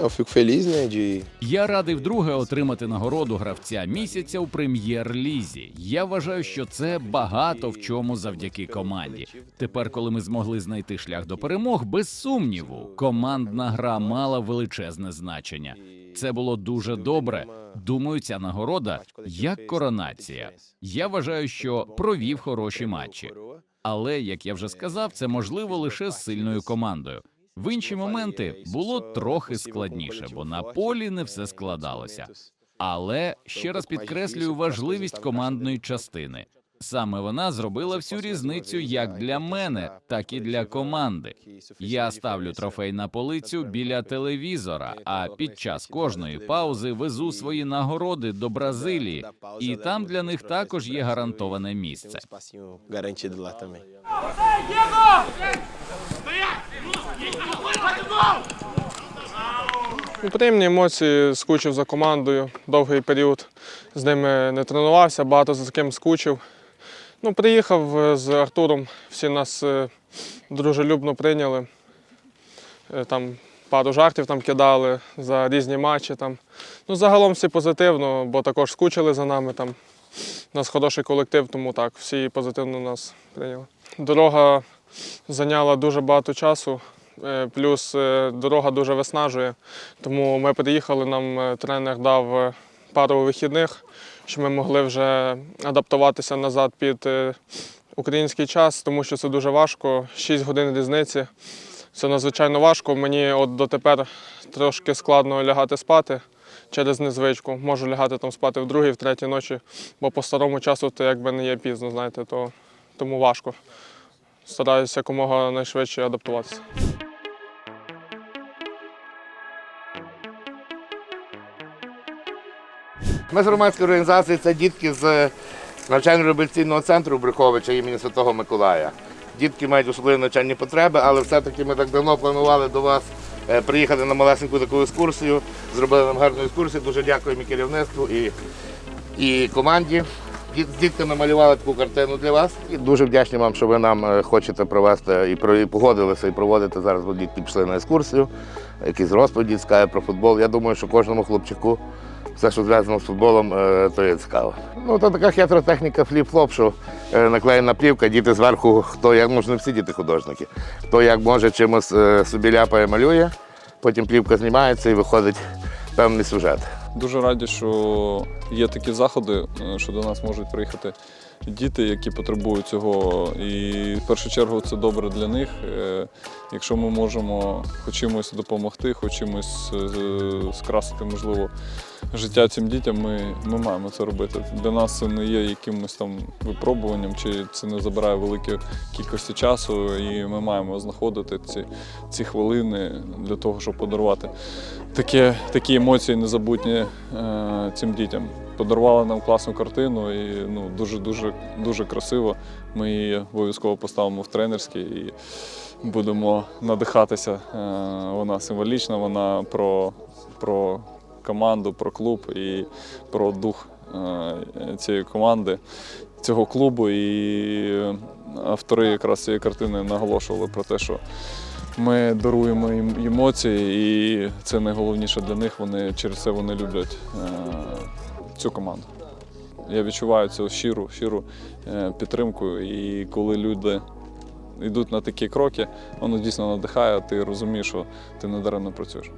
Eu fico feliz, né, Я радий вдруге отримати нагороду гравця місяця у прем'єр-лізі. Я вважаю, що це багато в чому завдяки команді. Тепер, коли ми змогли знайти шлях до перемог, без сумніву, командна гра мала величезне значення. Це було дуже добре. Думаю, ця нагорода як коронація. Я вважаю, що провів хороші матчі. Але як я вже сказав, це можливо лише з сильною командою. В інші моменти було трохи складніше, бо на полі не все складалося. Але ще раз підкреслюю важливість командної частини. Саме вона зробила всю різницю як для мене, так і для команди. Я ставлю трофей на полицю біля телевізора, а під час кожної паузи везу свої нагороди до Бразилії, і там для них також є гарантоване місце. Приємні емоції, скучив за командою. Довгий період з ними не тренувався, багато за ким скучив. Ну, приїхав е, з Артуром, всі нас е, дружелюбно прийняли. Е, Там пару жартів там кидали за різні матчі. Там. Ну, загалом всі позитивно, бо також скучили за нами. Там. У нас хороший колектив, тому так, всі позитивно нас прийняли. Дорога зайняла дуже багато часу. Е, Плюс е, дорога дуже виснажує. Тому ми приїхали, нам е, тренер дав пару вихідних, щоб ми могли вже адаптуватися назад під український час, тому що це дуже важко. 6 годин різниці. Це надзвичайно важко. Мені от дотепер трошки складно лягати спати через незвичку. Можу лягати там спати в другій, в третій ночі, бо по старому часу це якби не є пізно, знаєте, то тому важко. Стараюся якомога найшвидше адаптуватися. Ми з громадської організації це дітки з навчально-реабілітаційного центру Брюховича імені Святого Миколая. Дітки мають особливі навчальні потреби, але все-таки ми так давно планували до вас е, приїхати на малесеньку таку екскурсію. Зробили нам гарну екскурсію. Дуже дякуємо і керівництву і, і команді. З дітками малювали таку картину для вас. І дуже вдячні вам, що ви нам е, хочете провести і, погодилися і проводити зараз, бо дітки пішли на екскурсію, якісь розповіді цікаві про футбол. Я думаю, що кожному хлопчику все, що зв'язано з футболом, е, то є цікаво. Ну, то така хитра техніка фліп-флоп, що е, наклеєна плівка, діти зверху, хто як може, не всі діти художники, хто як може чимось е, собі ляпає, малює, потім плівка знімається і виходить певний сюжет. Дуже раді, що є такі заходи, що до нас можуть приїхати діти, які потребують цього. І в першу чергу це добре для них. Якщо ми можемо хоч чимось допомогти, хоч чимось скрасити, можливо, життя цим дітям, ми, ми маємо це робити. Для нас це не є якимось там випробуванням, чи це не забирає великі кількості часу, і ми маємо знаходити ці, ці хвилини для того, щоб подарувати такі, такі емоції незабутні е, цим дітям. Подарували нам класну картину і ну, дуже, дуже, красиво. Ми її обов'язково поставимо в тренерській і будемо надихатися. Е, вона символічна, вона про, про команду, про клуб і про дух е, цієї команди, цього клубу. І автори якраз цієї картини наголошували про те, що ми даруємо їм емоції, і це найголовніше для них. Вони через це вони люблять е, цю команду. Я відчуваю цю щиру, щиру е, підтримку. І коли люди йдуть на такі кроки, воно дійсно надихає, ти розумієш, що ти не даремно працюєш.